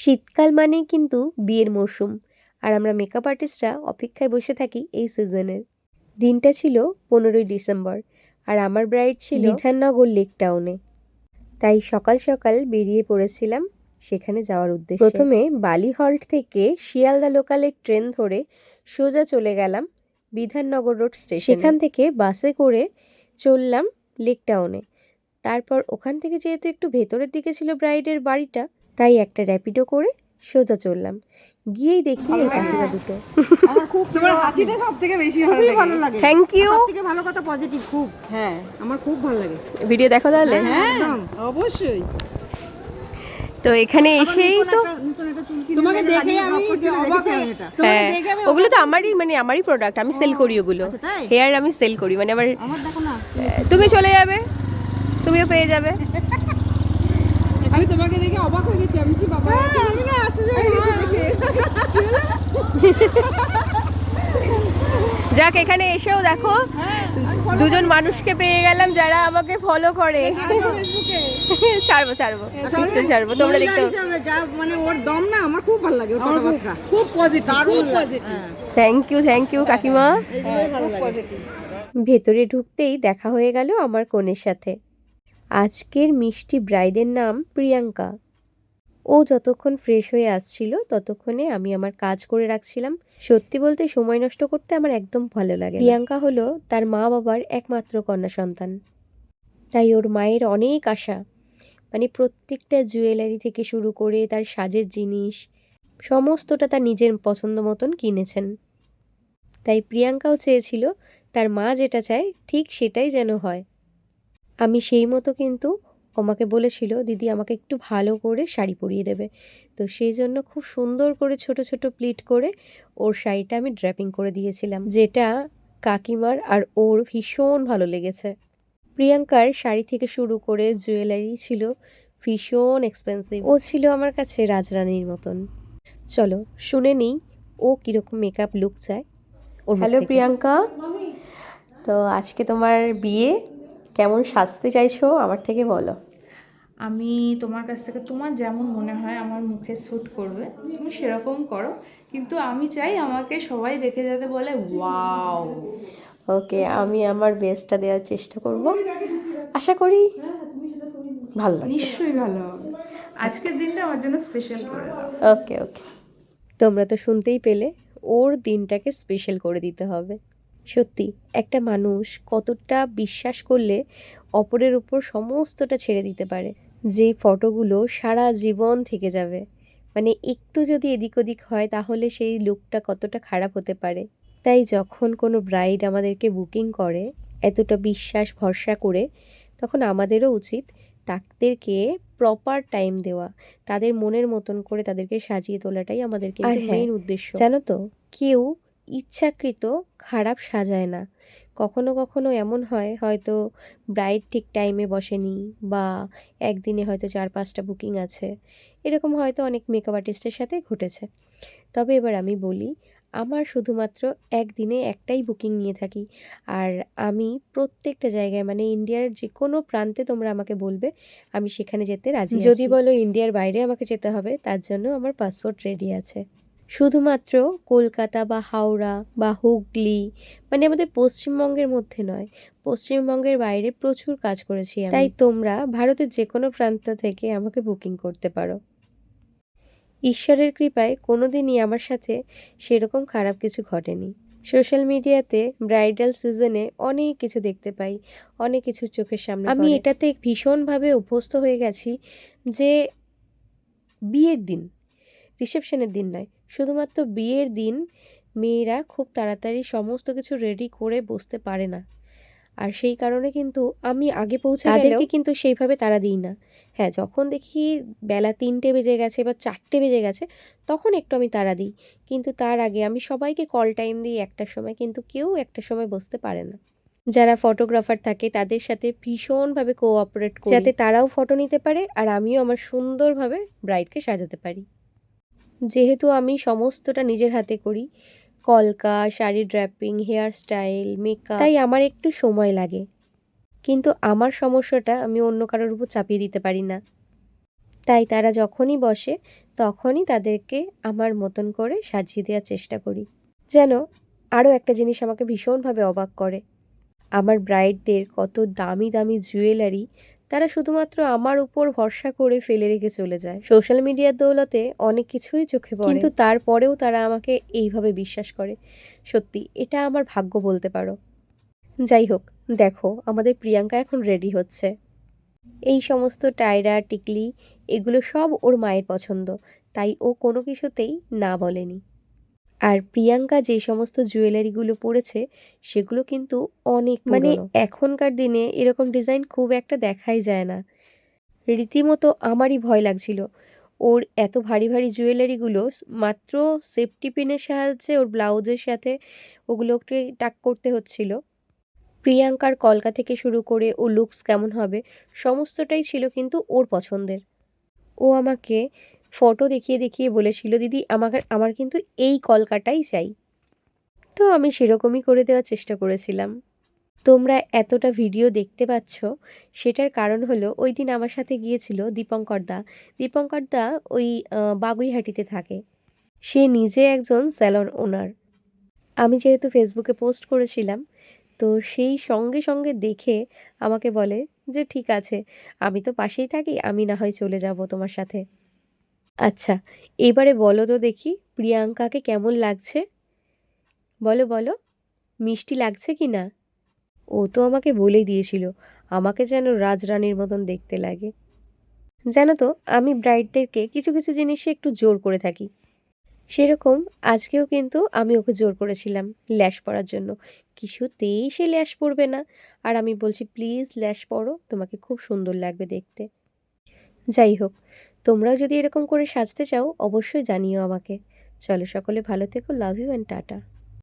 শীতকাল মানেই কিন্তু বিয়ের মরশুম। আর আমরা মেকআপ আর্টিস্টরা অপেক্ষায় বসে থাকি এই সিজনের দিনটা ছিল পনেরোই ডিসেম্বর, আর আমার ব্রাইড ছিল বিধাননগর লেক টাউনে তাই সকাল সকাল বেরিয়ে পড়েছিলাম সেখানে যাওয়ার উদ্দেশ্যে। প্রথমে বালি হল্ট থেকে শিয়ালদা লোকালের ট্রেন ধরে সোজা চলে গেলাম বিধাননগর রোড স্টেশন সেখান থেকে বাসে করে চললাম লেক টাউনে তারপর ওখান থেকে যেহেতু একটু ভেতরের দিকে ছিল ব্রাইডের বাড়িটা তাই একটা র্যাপিডো করে সোজা চললাম। গিয়েই দেখি এই কাকিমা দুটো। আমার খুব তোমার হাসিটা সব থেকে বেশি ভালো লাগে। ভালো লাগে। থ্যাংক ইউ সব থেকে ভালো কথা পজিটিভ খুব। হ্যাঁ আমার খুব ভালো লাগে। ভিডিও দেখো তাহলে হ্যাঁ অবশ্যই। তো এখানে এসেই তো তোমাকে দেখে আমি অবাক হয়ে তোমাকে হ্যাঁ দেখে ওগুলো তো আমারই মানে আমারই প্রোডাক্ট আমি সেল করি ওগুলো। আচ্ছা, হেয়ার আমি সেল করি মানে আমার আমার দেখো না তুমি চলে যাবে তুমিও পেয়ে যাবে। আমি তোমাকে দেখে অবাক হয়ে গেছি। আমি বাবা আমি না আশ্চর্য হয়ে যাক এখানে এসেও দেখো দুজন মানুষকে পেয়ে গেলাম যারা আমাকে ফলো করে। ফেসবুকে। ছাড়বো ছাড়বো নিশ্চয়ই ছাড়বো তোমরা দেখতে মানে ওর দম না আমার খুব ভালো লাগে ওর খুব পজিটিভ দারুণ পজিটিভ হ্যাঁ, থ্যাংক ইউ থ্যাংক ইউ কাকিমা। খুব পজিটিভ ভেতরে ঢুকতেই দেখা হয়ে গেল আমার কনের সাথে। আজকের মিষ্টি ব্রাইডের নাম প্রিয়াঙ্কা। ও যতক্ষণ ফ্রেশ হয়ে আসছিল, ততক্ষণে আমি আমার কাজ করে রাখছিলাম। সত্যি বলতে সময় নষ্ট করতে আমার একদম ভালো লাগে প্রিয়াঙ্কা হলো তার মা বাবার একমাত্র কন্যা সন্তান। তাই ওর মায়ের অনেক আশা। মানে প্রত্যেকটা জুয়েলারি থেকে শুরু করে তার সাজের জিনিস, সমস্তটা তার নিজের পছন্দ মতন কিনেছেন। তাই প্রিয়াঙ্কাও চেয়েছিল, তার মা যেটা চায়, ঠিক সেটাই যেন হয়। আমি সেই মতো কিন্তু আমাকে বলেছিল দিদি আমাকে একটু ভালো করে শাড়ি পরিয়ে দেবে। তো সেই জন্য খুব সুন্দর করে ছোট ছোট প্লিট করে ওর শাড়িটা আমি ড্র্যাপিং করে দিয়েছিলাম যেটা কাকিমার আর ওর ভীষণ ভালো লেগেছে। প্রিয়াঙ্কার শাড়ি থেকে শুরু করে জুয়েলারি ছিল ভীষণ এক্সপেন্সিভ ও ছিল আমার কাছে রাজরানীর মতন। চলো শুনে নিই ও কীরকম মেকআপ লুক চায় হ্যালো প্রিয়াঙ্কা। তো আজকে তোমার বিয়ে। কেমন সাজতে চাইছো আমার থেকে বলো। আমি তোমার কাছ থেকে তোমার যেমন মনে হয় আমার মুখে স্যুট করবে তুমি সেরকম করো। কিন্তু আমি চাই আমাকে সবাই দেখে যাতে বলে ওয়াও। ওকে আমি আমার বেস্টটা দেওয়ার চেষ্টা করব। আশা করি ভালো নিশ্চয়ই ভালো হবে। আজকের দিনটা আমার জন্য স্পেশাল করে ওকে ওকে। তোমরা তো শুনতেই পেলে ওর দিনটাকে স্পেশাল করে দিতে হবে। সত্যি একটা মানুষ কতটা বিশ্বাস করলে অপরের উপর সমস্তটা ছেড়ে দিতে পারে? যে ফটোগুলো সারা জীবন থেকে যাবে। মানে একটু যদি এদিক ওদিক হয় তাহলে সেই লুকটা কতটা খারাপ হতে পারে। তাই যখন কোনো ব্রাইড আমাদেরকে বুকিং করে এতটা বিশ্বাস ভরসা করে তখন আমাদেরও উচিত তাদেরকে প্রপার টাইম দেওয়া। তাদের মনের মতন করে তাদেরকে সাজিয়ে তোলাটাই আমাদের কিন্তু হ্যাঁ, মেইন উদ্দেশ্য। জানো তো কেউ ইচ্ছাকৃত খারাপ সাজায় না। কখনো কখনো এমন হয় হয়তো ব্রাইড ঠিক টাইমে বসেনি বা একদিনে হয়তো চার পাঁচটা বুকিং আছে। এরকম হয়তো অনেক মেকআপ আর্টিস্টের সাথে ঘটেছে। তবে এবার আমি বলি আমার শুধুমাত্র একদিনে একটাই বুকিং নিয়ে থাকি। আর আমি প্রত্যেকটা জায়গায় মানে ইন্ডিয়ার যে কোনো প্রান্তে তোমরা আমাকে বলবে আমি সেখানে যেতে রাজি যদি বলো ইন্ডিয়ার বাইরে আমাকে যেতে হবে তার জন্য আমার পাসপোর্ট রেডি আছে। শুধুমাত্র কলকাতা বা হাওড়া বা হুগলি মানে আমাদের পশ্চিমবঙ্গের মধ্যে নয় পশ্চিমবঙ্গের বাইরে প্রচুর কাজ করেছি তাই তোমরা ভারতের যে কোনো প্রান্ত থেকে আমাকে বুকিং করতে পারো। ঈশ্বরের কৃপায় কোনোদিনই আমার সাথে সেরকম খারাপ কিছু ঘটেনি। সোশ্যাল মিডিয়াতে ব্রাইডাল সিজনে অনেক কিছু দেখতে পাই অনেক কিছু চোখের সামনে আমি এটাতে ভীষণভাবে অভ্যস্ত হয়ে গেছি যে বিয়ের দিন রিসেপশনের দিন নয় শুধুমাত্র বিয়ের দিন মেয়েরা খুব তাড়াতাড়ি সমস্ত কিছু রেডি করে বসতে পারে না। আর সেই কারণে কিন্তু আমি আগে পৌঁছে তাদেরকে কিন্তু সেইভাবে তারা দিই না। হ্যাঁ যখন দেখি বেলা তিনটে বেজে গেছে বা চারটে বেজে গেছে তখন একটু আমি তারা দিই। কিন্তু তার আগে আমি সবাইকে কল টাইম দিই একটার সময় কিন্তু কেউ একটা সময় বসতে পারে না। যারা ফটোগ্রাফার থাকে তাদের সাথে ভীষণভাবে কোঅপারেট করি। যাতে তারাও ফটো নিতে পারে আর আমিও আমার সুন্দরভাবে ব্রাইডকে সাজাতে পারি। যেহেতু আমি সমস্তটা নিজের হাতে করি। কলকা sari draping hair style makeup তাই আমার একটু সময় লাগে। কিন্তু আমার সমস্যাটা আমি অন্য কারোর উপর চাপিয়ে দিতে পারি না। তাই তারা যখনই বসে, তখনই তাদেরকে আমার মতন করে সাজিয়ে দেওয়ার চেষ্টা করি। যেন আরও একটা জিনিস আমাকে ভীষণভাবে অবাক করে। আমার ব্রাইডদের কত দামি দামি জুয়েলারি তারা শুধুমাত্র আমার উপর ভরসা করে ফেলে রেখে চলে যায়। সোশ্যাল মিডিয়ার দৌলতে অনেক কিছুই চোখে পড়ে। কিন্তু তারপরেও তারা আমাকে এইভাবে বিশ্বাস করে। সত্যি, এটা আমার ভাগ্য বলতে পারো। যাই হোক, দেখো, আমাদের প্রিয়াঙ্কা এখন রেডি হচ্ছে। এই সমস্ত টায়রা, টিকলি, এগুলো সব ওর মায়ের পছন্দ। তাই ও কোনো কিছুতেই না বলেনি। আর প্রিয়াঙ্কা যে সমস্ত জুয়েলারিগুলো পরেছে সেগুলো কিন্তু অনেক মানে এখনকার দিনে এরকম ডিজাইন খুব একটা দেখাই যায় না। রীতিমতো আমারই ভয় লাগছিল। ওর এত ভারী ভারী জুয়েলারিগুলো মাত্র সেফটি পিনের সাহায্যে ওর ব্লাউজের সাথে ওগুলোকে টাক করতে হচ্ছিল। প্রিয়াঙ্কার কলকা থেকে শুরু করে ও লুকস কেমন হবে সমস্তটাই ছিল কিন্তু ওর পছন্দের। ও আমাকে ফটো দেখিয়ে দেখিয়ে বলেছিল, দিদি, আমাকে, আমার কিন্তু এই কলকাটাই চাই। তো আমি সেরকমই করে দেওয়ার চেষ্টা করেছিলাম। তোমরা এতটা ভিডিও দেখতে পাচ্ছ, সেটার কারণ হলো ওই দিন আমার সাথে গিয়েছিল দীপঙ্কর দা। দীপঙ্কর দা ওই বাগুইহাটিতে থাকে। সে নিজে একজন স্যালন ওনার আমি যেহেতু ফেসবুকে পোস্ট করেছিলাম, তো সেই সঙ্গে সঙ্গে দেখে আমাকে বলে যে, ঠিক আছে, আমি তো পাশেই থাকি, আমি না হয় চলে যাব তোমার সাথে। আচ্ছা এবারে বলো তো দেখি প্রিয়াঙ্কাকে কেমন লাগছে? বলো বলো, মিষ্টি লাগছে কি না? ও তো আমাকে বলেই দিয়েছিল, আমাকে যেন রাজরানীর মতন দেখতে লাগে। জানো তো, আমি ব্রাইডদেরকে কিছু কিছু জিনিসে একটু জোর করে থাকি। সেরকম আজকেও কিন্তু আমি ওকে জোর করেছিলাম ল্যাশ পরার জন্য। কিছুতেই সে ল্যাশ পরবে না। আর আমি বলছি, প্লিজ ল্যাশ পরো, তোমাকে খুব সুন্দর লাগবে দেখতে। যাই হোক তোমরাও যদি এরকম করে সাজতে চাও, অবশ্যই জানিও আমাকে। চলো সকলে ভালো থেকো, লাভ ইউ অ্যান্ড টাটা।